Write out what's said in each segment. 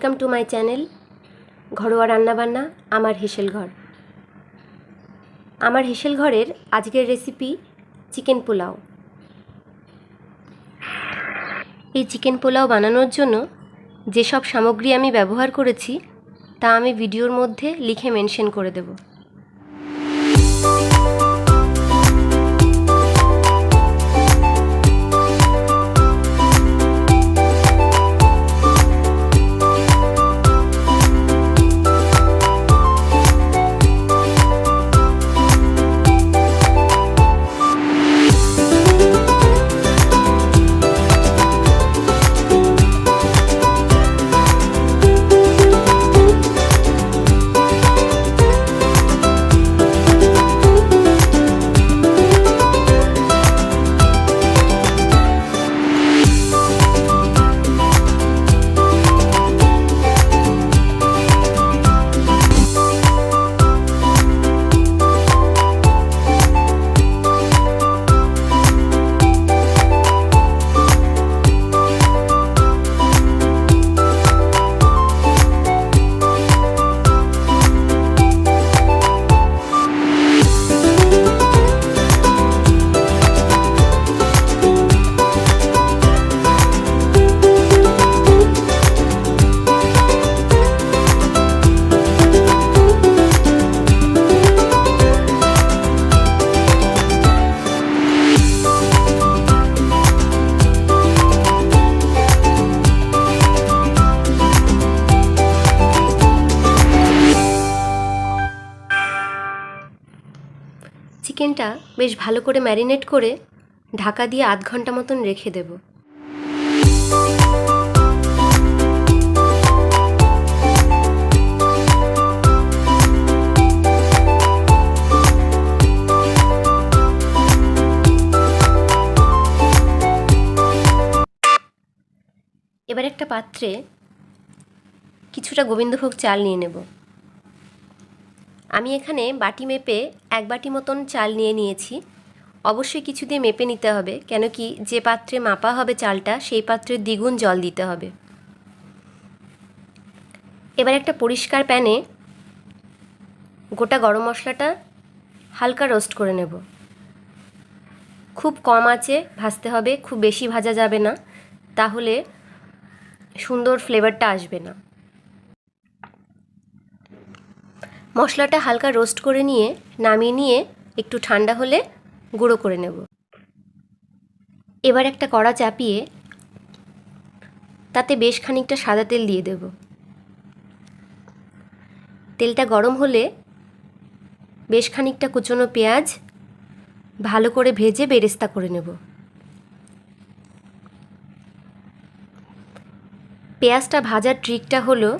Welcome to my channel ঘরোয়া রান্নাবান্না, আমার হেসেল ঘর। আমার হেসেল ঘরের আজকের রেসিপি চিকেন পোলাও। এই চিকেন পোলাও বানানোর জন্য যেসব সামগ্রী আমি ব্যবহার করেছি, তা আমি ভিডিওর মধ্যে লিখে মেনশন করে দেব। চিকেনটা বেশ ভালো করে ম্যারিনেট করে ঢাকা দিয়ে আধ ঘণ্টা মতন রেখে দেব। এবার একটা পাত্রে কিছুটা গোবিন্দভোগ চাল নিয়ে নেব। আমি এখানে বাটি মেপে এক বাটি মতন চাল নিয়ে নিয়েছি। অবশ্যই কিছু দিয়ে মেপে নিতে হবে, কেন কি যে পাত্রে মাপা হবে চালটা, সেই পাত্রে দ্বিগুণ জল দিতে হবে। এবার একটা পরিষ্কার প্যানে গোটা গরম মশলাটা হালকা রোস্ট করে নেব। খুব কম আঁচে ভাজতে হবে, খুব বেশি ভাজা যাবে না, তাহলে সুন্দর ফ্লেভারটা আসবে না। মশলাটা হালকা রোস্ট করে নিয়ে, নামিয়ে নিয়ে একটু ঠান্ডা হলে গুঁড়ো করে নেব। এবার একটা কড়া চাপিয়ে তাতে বেশ খানিকটা সাদা তেল দিয়ে দেব। তেলটা গরম হলে বেশ খানিকটা কুচনো পেঁয়াজ ভালো করে ভেজে বেরেস্তা করে নেব। পেঁয়াজটা ভাজার ট্রিকটা হলো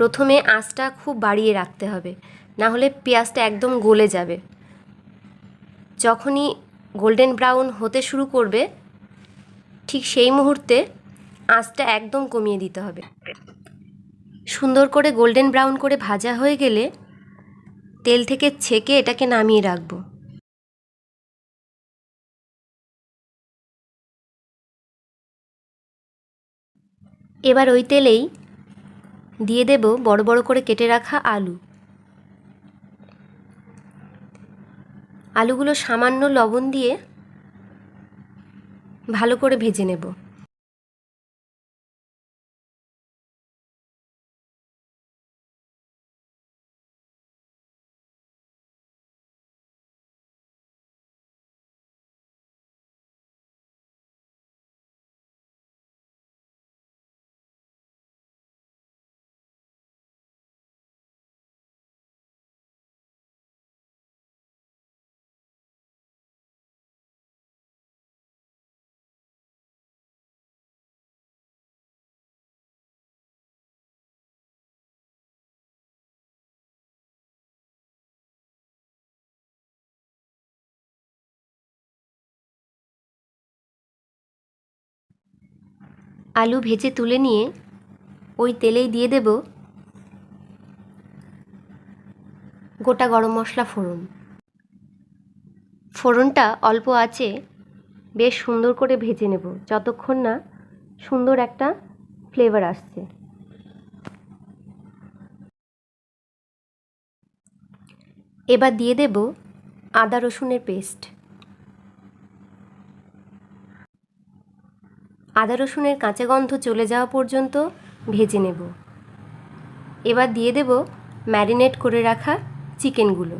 প্রথমে আঁচটা খুব বাড়িয়ে রাখতে হবে, না হলে পেঁয়াজটা একদম গলে যাবে। যখনই গোল্ডেন ব্রাউন হতে শুরু করবে, ঠিক সেই মুহূর্তে আঁচটা একদম কমিয়ে দিতে হবে। সুন্দর করে গোল্ডেন ব্রাউন করে ভাজা হয়ে গেলে তেল থেকে ছেঁকে এটাকে নামিয়ে রাখব। এবার ওই তেলেই দিয়ে দেব বড় বড় করে কেটে রাখা আলু। আলুগুলো সামান্য লবণ দিয়ে ভালো করে ভেজে নেব। আলু ভেজে তুলে নিয়ে ওই তেলেই দিয়ে দেব গোটা গরম মশলা ফোড়ন। ফোড়নটা অল্প আছে, বেশ সুন্দর করে ভেজে নেব, যতক্ষণ না সুন্দর একটা ফ্লেভার আসছে। এবার দিয়ে দেব আদা রসুনের পেস্ট আদা রসুনের কাঁচা গন্ধ চলে যাওয়া পর্যন্ত ভেজে নেব। এবার দিয়ে দেব ম্যারিনেট করে রাখা চিকেনগুলো।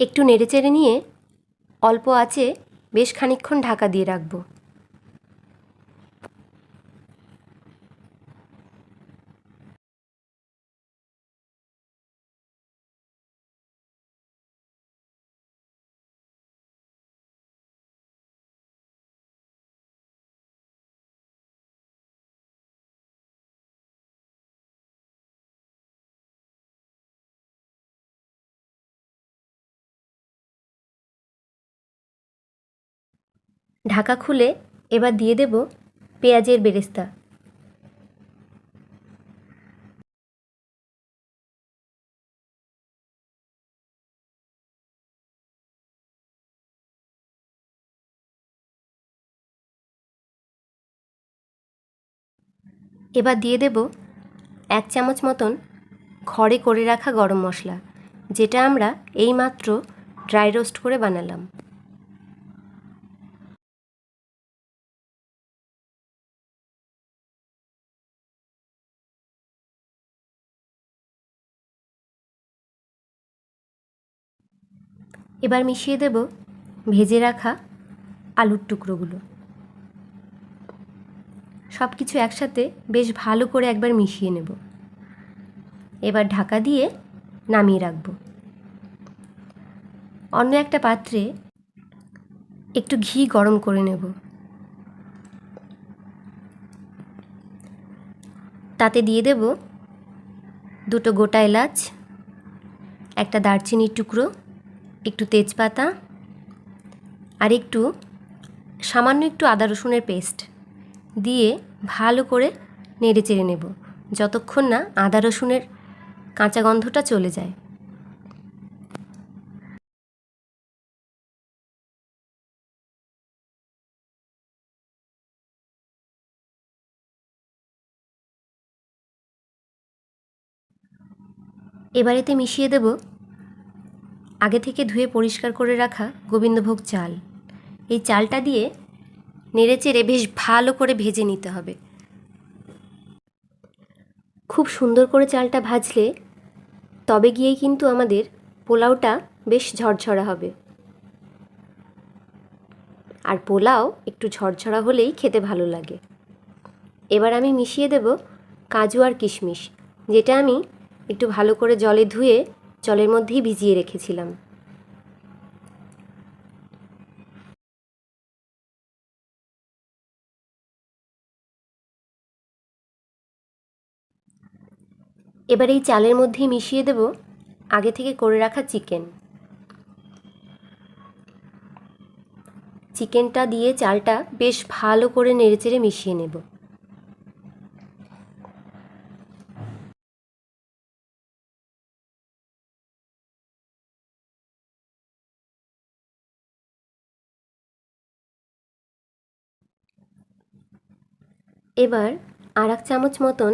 একটু নেড়েচেড়ে নিয়ে অল্প আছে বেশ খানিকক্ষণ ঢাকা দিয়ে রাখব। ঢাকা খুলে এবার দিয়ে দেব পেঁয়াজের বেরেস্তা। এবার দিয়ে দেব এক চামচ মতন ঘরে করে রাখা গরম মশলা, যেটা আমরা এইমাত্র ড্রাই রোস্ট করে বানালাম। এবার মিশিয়ে দেব ভেজে রাখা আলুর টুকরোগুলো। সব কিছু একসাথে বেশ ভালো করে একবার মিশিয়ে নেব। এবার ঢাকা দিয়ে নামিয়ে রাখব। অন্য একটা পাত্রে একটু ঘি গরম করে নেব। তাতে দিয়ে দেব দুটো গোটা এলাচ, একটা দারচিনির টুকরো একটু তেজপাতা আর একটু, সামান্য একটু আদা রসুনের পেস্ট দিয়ে ভালো করে নেড়ে চেড়ে নেব যতক্ষণ না আদা রসুনের কাঁচা গন্ধটা চলে যায়। এবার এতে মিশিয়ে দেব আগে থেকে ধুয়ে পরিষ্কার করে রাখা গোবিন্দভোগ চাল। এই চালটা দিয়ে নেড়ে চেড়ে বেশ ভালো করে ভেজে নিতে হবে। খুব সুন্দর করে চালটা ভাজলে তবে গিয়েই কিন্তু আমাদের পোলাওটা বেশ ঝরঝরা হবে। আর পোলাও একটু ঝরঝরা হলেই খেতে ভালো লাগে। এবার আমি মিশিয়ে দেব কাজু আর কিশমিশ, যেটা আমি একটু ভালো করে জলে ধুয়ে জলের মধ্যেই ভিজিয়ে রেখেছিলাম। এবার এই চালের মধ্যেই মিশিয়ে দেব আগে থেকে করে রাখা চিকেন। চিকেনটা দিয়ে চালটা বেশ ভালো করে নেড়েচেড়ে মিশিয়ে নেব। এবার আর এক চামচ মতন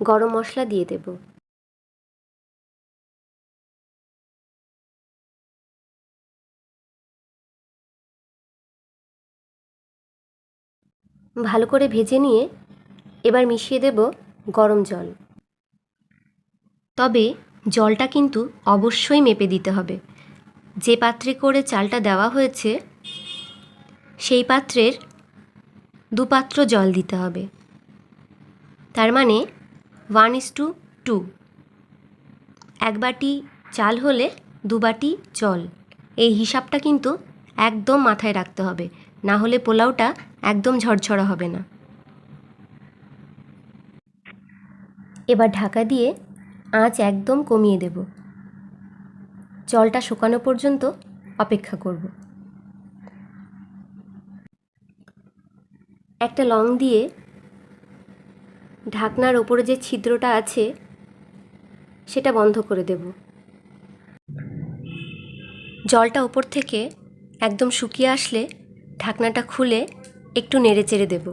গরম মশলা দিয়ে দেব। ভালো করে ভেজে নিয়ে এবার মিশিয়ে দেব গরম জল। তবে জলটা কিন্তু অবশ্যই মেপে দিতে হবে। যে পাত্রে করে চালটা দেওয়া হয়েছে, সেই পাত্রের দু পাত্র জল দিতে হবে। তার মানে ওয়ান ইস টু টু এক বাটি চাল হলে দু বাটি জল। এই হিসাবটা কিন্তু একদম মাথায় রাখতে হবে। না হলে পোলাওটা একদম ঝরঝরা হবে না। এবার ঢাকা দিয়ে আঁচ একদম কমিয়ে দেব। জলটা শুকানো পর্যন্ত অপেক্ষা করব। একটা লং দিয়ে ঢাকনার ওপরে যে ছিদ্রটা আছে, সেটা বন্ধ করে দেব। জলটা ওপর থেকে একদম শুকিয়ে আসলে ঢাকনাটা খুলে একটু নেড়ে চেড়ে দেব।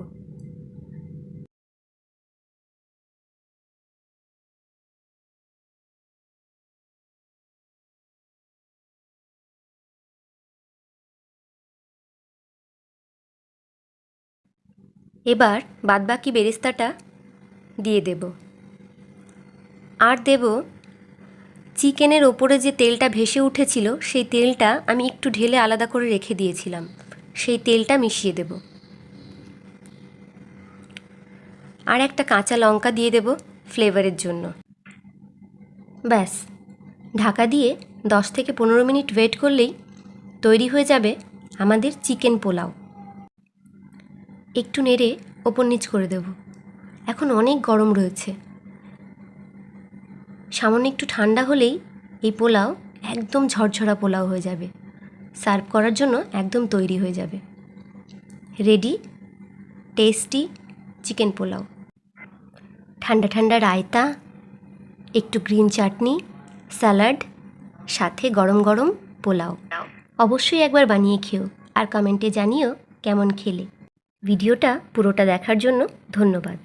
এবার বাদবাকি বেরেস্তাটা দিয়ে দেব। আর দেব চিকেনের ওপরে যে তেলটা ভেসে উঠেছিল, সেই তেলটা আমি একটু ঢেলে আলাদা করে রেখে দিয়েছিলাম। সেই তেলটা মিশিয়ে দেব। আর একটা কাঁচা লঙ্কা দিয়ে দেব ফ্লেভারের জন্য। ব্যাস, ঢাকা দিয়ে দশ থেকে পনেরো মিনিট ওয়েট করলেই তৈরি হয়ে যাবে আমাদের চিকেন পোলাও। একটু নেড়ে ওপর নিচ করে দেব। এখন অনেক গরম রয়েছে। সামান্য একটু ঠান্ডা হলেই এই পোলাও একদম ঝরঝরা পোলাও হয়ে যাবে। সার্ভ করার জন্য একদম তৈরি হয়ে যাবে। রেডি? Tasty chicken pulao. ঠান্ডা ঠান্ডা রায়তা, একটু গ্রিন চাটনি, স্যালাড, সাথে গরম গরম পোলাও। অবশ্যই একবার বানিয়ে খেও আর কমেন্টে জানিও কেমন খেলে। ভিডিওটা পুরোটা দেখার জন্য ধন্যবাদ।